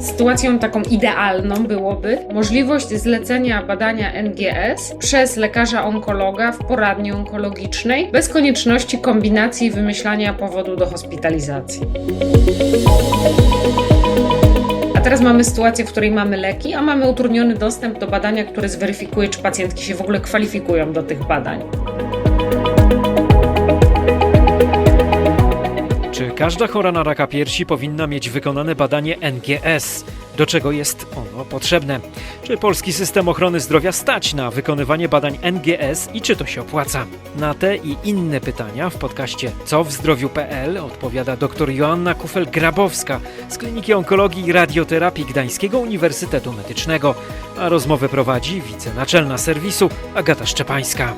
Sytuacją taką idealną byłoby możliwość zlecenia badania NGS przez lekarza onkologa w poradni onkologicznej bez konieczności kombinacji i wymyślania powodu do hospitalizacji. A teraz mamy sytuację, w której mamy leki, a mamy utrudniony dostęp do badania, które zweryfikuje, czy pacjentki się w ogóle kwalifikują do tych badań. Każda chora na raka piersi powinna mieć wykonane badanie NGS? Do czego jest ono potrzebne? Czy polski system ochrony zdrowia stać na wykonywanie badań NGS i czy to się opłaca? Na te i inne pytania w podcaście Co w zdrowiu.pl odpowiada dr Joanna Kufel-Grabowska z Kliniki Onkologii i Radioterapii Gdańskiego Uniwersytetu Medycznego, a rozmowę prowadzi wicenaczelna serwisu Agata Szczepańska.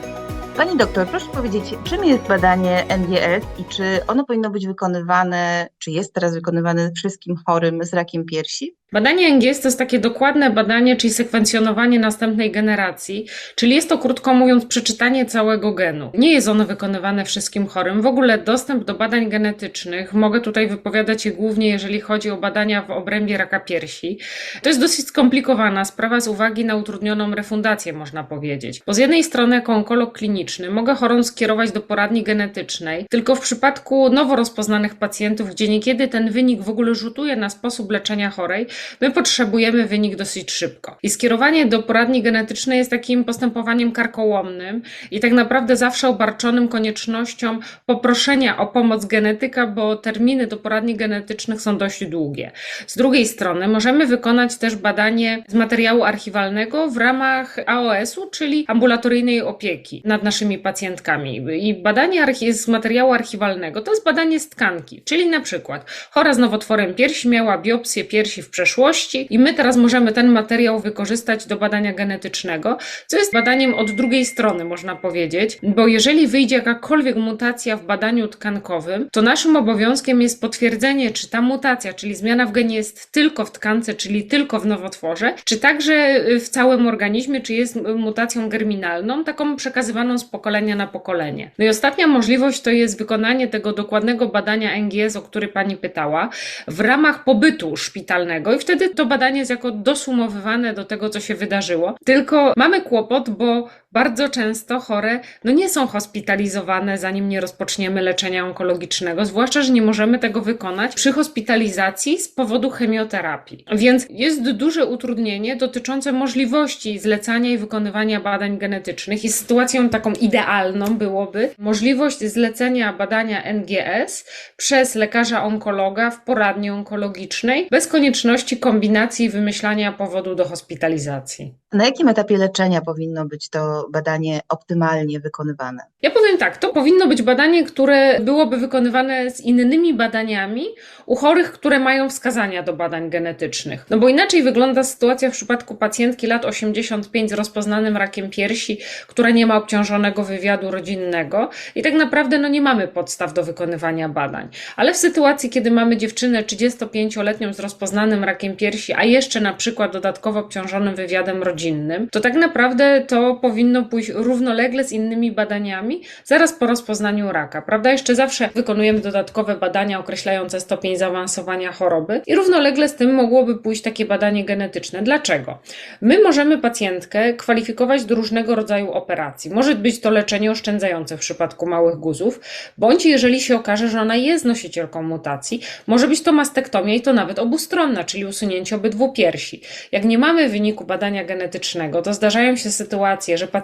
Pani doktor, proszę powiedzieć, czym jest badanie NGS i czy ono powinno być wykonywane, czy jest teraz wykonywane wszystkim chorym z rakiem piersi? Badanie NGS to jest takie dokładne badanie, czyli sekwencjonowanie następnej generacji, czyli jest to krótko mówiąc przeczytanie całego genu. Nie jest ono wykonywane wszystkim chorym. W ogóle dostęp do badań genetycznych, mogę tutaj wypowiadać się głównie jeżeli chodzi o badania w obrębie raka piersi. To jest dosyć skomplikowana sprawa z uwagi na utrudnioną refundację, można powiedzieć. Bo z jednej strony jako onkolog kliniczny mogę chorą skierować do poradni genetycznej, tylko w przypadku nowo rozpoznanych pacjentów, gdzie niekiedy ten wynik w ogóle rzutuje na sposób leczenia chorej, My potrzebujemy wynik dosyć szybko. I skierowanie do poradni genetycznej jest takim postępowaniem karkołomnym i tak naprawdę zawsze obarczonym koniecznością poproszenia o pomoc genetyka, bo terminy do poradni genetycznych są dość długie. Z drugiej strony możemy wykonać też badanie z materiału archiwalnego w ramach AOS-u, czyli ambulatoryjnej opieki nad naszymi pacjentkami. I badanie z materiału archiwalnego to jest badanie z tkanki, czyli na przykład chora z nowotworem piersi miała biopsję piersi w przeszłości, przeszłości i my teraz możemy ten materiał wykorzystać do badania genetycznego, co jest badaniem od drugiej strony, można powiedzieć, bo jeżeli wyjdzie jakakolwiek mutacja w badaniu tkankowym, to naszym obowiązkiem jest potwierdzenie, czy ta mutacja, czyli zmiana w genie jest tylko w tkance, czyli tylko w nowotworze, czy także w całym organizmie, czy jest mutacją germinalną, taką przekazywaną z pokolenia na pokolenie. No i ostatnia możliwość to jest wykonanie tego dokładnego badania NGS, o który Pani pytała, w ramach pobytu szpitalnego i wtedy to badanie jest jako dosumowywane do tego, co się wydarzyło. Tylko mamy kłopot, bo bardzo często chore no nie są hospitalizowane, zanim nie rozpoczniemy leczenia onkologicznego, zwłaszcza, że nie możemy tego wykonać przy hospitalizacji z powodu chemioterapii. Więc jest duże utrudnienie dotyczące możliwości zlecania i wykonywania badań genetycznych i sytuacją taką idealną byłoby możliwość zlecenia badania NGS przez lekarza onkologa w poradni onkologicznej bez konieczności kombinacji i wymyślania powodu do hospitalizacji. Na jakim etapie leczenia powinno być to badanie optymalnie wykonywane? Ja powiem tak, to powinno być badanie, które byłoby wykonywane z innymi badaniami u chorych, które mają wskazania do badań genetycznych. No bo inaczej wygląda sytuacja w przypadku pacjentki lat 85 z rozpoznanym rakiem piersi, która nie ma obciążonego wywiadu rodzinnego i tak naprawdę no nie mamy podstaw do wykonywania badań. Ale w sytuacji, kiedy mamy dziewczynę 35-letnią z rozpoznanym rakiem piersi, a jeszcze na przykład dodatkowo obciążonym wywiadem rodzinnym, to tak naprawdę to powinno pójść równolegle z innymi badaniami zaraz po rozpoznaniu raka, prawda? Jeszcze zawsze wykonujemy dodatkowe badania określające stopień zaawansowania choroby i równolegle z tym mogłoby pójść takie badanie genetyczne. Dlaczego? My możemy pacjentkę kwalifikować do różnego rodzaju operacji. Może być to leczenie oszczędzające w przypadku małych guzów, bądź jeżeli się okaże, że ona jest nosicielką mutacji, może być to mastektomia i to nawet obustronna, czyli usunięcie obydwu piersi. Jak nie mamy wyniku badania genetycznego, to zdarzają się sytuacje, że pacjentka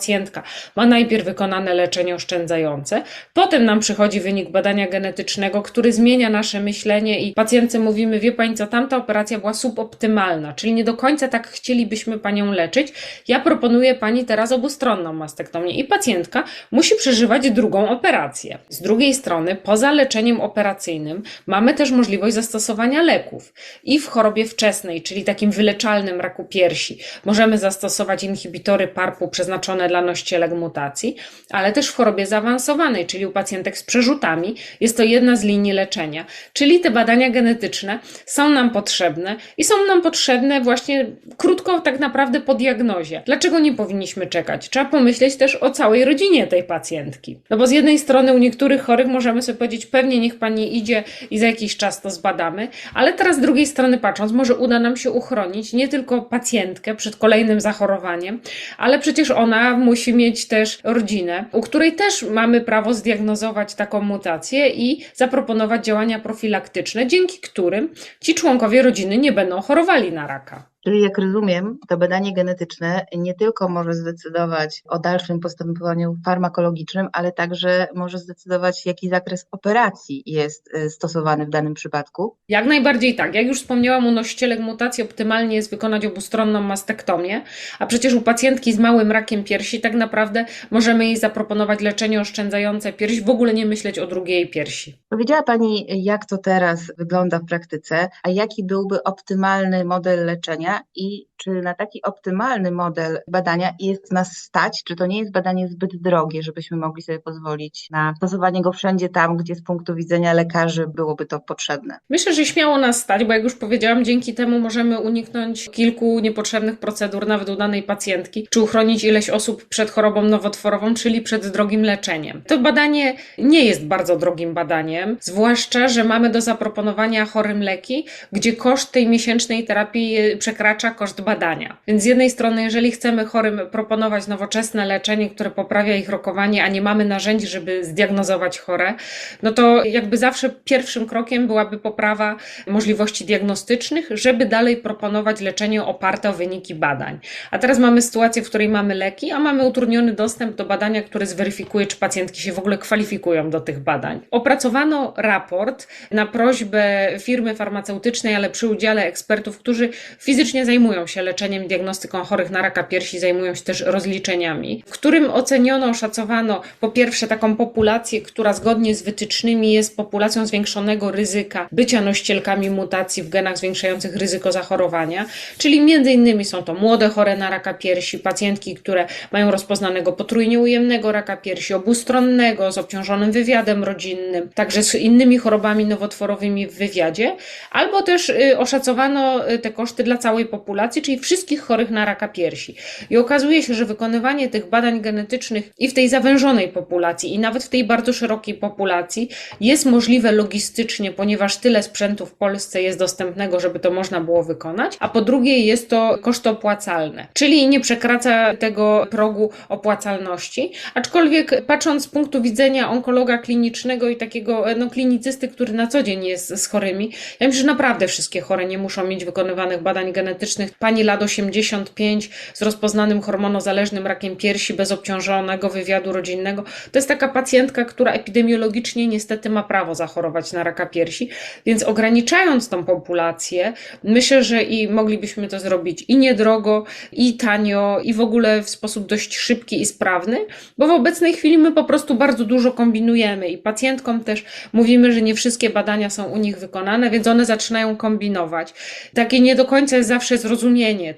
ma najpierw wykonane leczenie oszczędzające, potem nam przychodzi wynik badania genetycznego, który zmienia nasze myślenie i pacjentce mówimy, wie pani co, tamta operacja była suboptymalna, czyli nie do końca tak chcielibyśmy panią leczyć. Ja proponuję pani teraz obustronną mastektomię i pacjentka musi przeżywać drugą operację. Z drugiej strony, poza leczeniem operacyjnym, mamy też możliwość zastosowania leków i w chorobie wczesnej, czyli takim wyleczalnym raku piersi. Możemy zastosować inhibitory PARP-u przeznaczone dla nościelek mutacji, ale też w chorobie zaawansowanej, czyli u pacjentek z przerzutami, jest to jedna z linii leczenia. Czyli te badania genetyczne są nam potrzebne i są nam potrzebne właśnie krótko, tak naprawdę po diagnozie. Dlaczego nie powinniśmy czekać? Trzeba pomyśleć też o całej rodzinie tej pacjentki. No bo z jednej strony u niektórych chorych możemy sobie powiedzieć, pewnie niech pani idzie i za jakiś czas to zbadamy, ale teraz z drugiej strony patrząc, może uda nam się uchronić nie tylko pacjentkę przed kolejnym zachorowaniem, ale przecież ona musi mieć też rodzinę, u której też mamy prawo zdiagnozować taką mutację i zaproponować działania profilaktyczne, dzięki którym ci członkowie rodziny nie będą chorowali na raka. Czyli jak rozumiem, to badanie genetyczne nie tylko może zdecydować o dalszym postępowaniu farmakologicznym, ale także może zdecydować, jaki zakres operacji jest y, stosowany w danym przypadku. Jak najbardziej tak. Jak już wspomniałam, u nosicielek mutacji optymalnie jest wykonać obustronną mastektomię, a przecież u pacjentki z małym rakiem piersi tak naprawdę możemy jej zaproponować leczenie oszczędzające pierś, w ogóle nie myśleć o drugiej piersi. Powiedziała Pani, jak to teraz wygląda w praktyce, a jaki byłby optymalny model leczenia i czy na taki optymalny model badania jest nas stać, czy to nie jest badanie zbyt drogie, żebyśmy mogli sobie pozwolić na stosowanie go wszędzie tam, gdzie z punktu widzenia lekarzy byłoby to potrzebne. Myślę, że śmiało nas stać, bo jak już powiedziałam, dzięki temu możemy uniknąć kilku niepotrzebnych procedur, nawet u danej pacjentki, czy uchronić ileś osób przed chorobą nowotworową, czyli przed drogim leczeniem. To badanie nie jest bardzo drogim badaniem, zwłaszcza, że mamy do zaproponowania chorym leki, gdzie koszt tej miesięcznej terapii e, przekracza koszt badania. Więc z jednej strony, jeżeli chcemy chorym proponować nowoczesne leczenie, które poprawia ich rokowanie, a nie mamy narzędzi, żeby zdiagnozować chore, no to jakby zawsze pierwszym krokiem byłaby poprawa możliwości diagnostycznych, żeby dalej proponować leczenie oparte o wyniki badań. A teraz mamy sytuację, w której mamy leki, a mamy utrudniony dostęp do badania, które zweryfikuje, czy pacjentki się w ogóle kwalifikują do tych badań. Opracowano raport na prośbę firmy farmaceutycznej, ale przy udziale ekspertów, którzy fizycznie zajmują się leczeniem i diagnostyką chorych na raka piersi, zajmują się też rozliczeniami, w którym oceniono, oszacowano po pierwsze taką populację, która zgodnie z wytycznymi jest populacją zwiększonego ryzyka bycia nościelkami mutacji w genach zwiększających ryzyko zachorowania, czyli między innymi są to młode chore na raka piersi, pacjentki, które mają rozpoznanego potrójnie ujemnego raka piersi, obustronnego, z obciążonym wywiadem rodzinnym, także z innymi chorobami nowotworowymi w wywiadzie, albo też y, oszacowano y, te koszty dla całej populacji, czyli wszystkich chorych na raka piersi. I okazuje się, że wykonywanie tych badań genetycznych i w tej zawężonej populacji, i nawet w tej bardzo szerokiej populacji jest możliwe logistycznie, ponieważ tyle sprzętu w Polsce jest dostępnego, żeby to można było wykonać, a po drugie jest to kosztoopłacalne, czyli nie przekracza tego progu opłacalności, aczkolwiek patrząc z punktu widzenia onkologa klinicznego i takiego no, klinicysty, który na co dzień jest z chorymi, ja myślę, że naprawdę wszystkie chore nie muszą mieć wykonywanych badań genetycznych. Pani lat 85 z rozpoznanym hormonozależnym rakiem piersi bez obciążonego wywiadu rodzinnego, to jest taka pacjentka, która epidemiologicznie niestety ma prawo zachorować na raka piersi, więc ograniczając tą populację, myślę, że i moglibyśmy to zrobić i niedrogo, i tanio, i w ogóle w sposób dość szybki i sprawny, bo w obecnej chwili my po prostu bardzo dużo kombinujemy i pacjentkom też mówimy, że nie wszystkie badania są u nich wykonane, więc one zaczynają kombinować. Takie nie do końca jest zawsze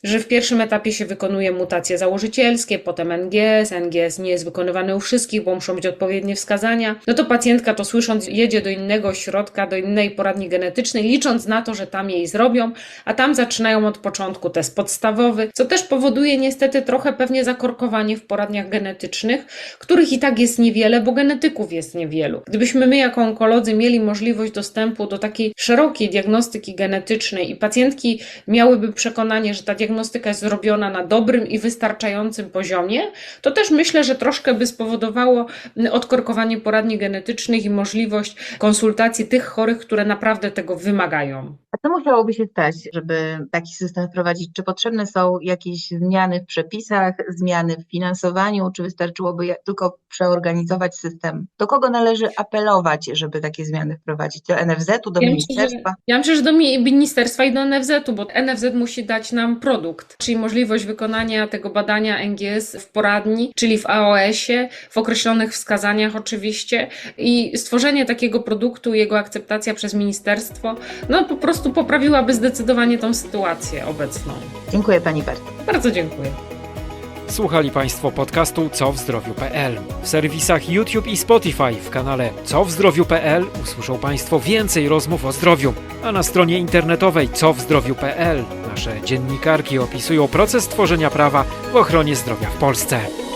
że w pierwszym etapie się wykonuje mutacje założycielskie, potem NGS, NGS nie jest wykonywany u wszystkich, bo muszą być odpowiednie wskazania. No to pacjentka to słysząc jedzie do innego ośrodka, do innej poradni genetycznej, licząc na to, że tam jej zrobią, a tam zaczynają od początku test podstawowy, co też powoduje niestety trochę pewnie zakorkowanie w poradniach genetycznych, których i tak jest niewiele, bo genetyków jest niewielu. Gdybyśmy my jako onkolodzy mieli możliwość dostępu do takiej szerokiej diagnostyki genetycznej i pacjentki miałyby przekonanie, że ta diagnostyka jest zrobiona na dobrym i wystarczającym poziomie, to też myślę, że troszkę by spowodowało odkorkowanie poradni genetycznych i możliwość konsultacji tych chorych, które naprawdę tego wymagają. A co musiałoby się stać, żeby taki system wprowadzić? Czy potrzebne są jakieś zmiany w przepisach, zmiany w finansowaniu, czy wystarczyłoby tylko przeorganizować system? Do kogo należy apelować, żeby takie zmiany wprowadzić? Do NFZ-u, do Ja myślę, że- ministerstwa? Ja myślę, że do mi- ministerstwa i do NFZ-u, bo NFZ musi dać nam produkt, czyli możliwość wykonania tego badania NGS w poradni, czyli w AOS-ie, w określonych wskazaniach oczywiście i stworzenie takiego produktu, jego akceptacja przez ministerstwo, no po prostu poprawiłaby zdecydowanie tą sytuację obecną. Dziękuję Pani bardzo. Bardzo dziękuję. Słuchali Państwo podcastu Co w zdrowiu.pl. W serwisach YouTube i Spotify w kanale Co w zdrowiu.pl usłyszą Państwo więcej rozmów o zdrowiu, a na stronie internetowej cowzdrowiu.pl nasze dziennikarki opisują proces tworzenia prawa w ochronie zdrowia w Polsce.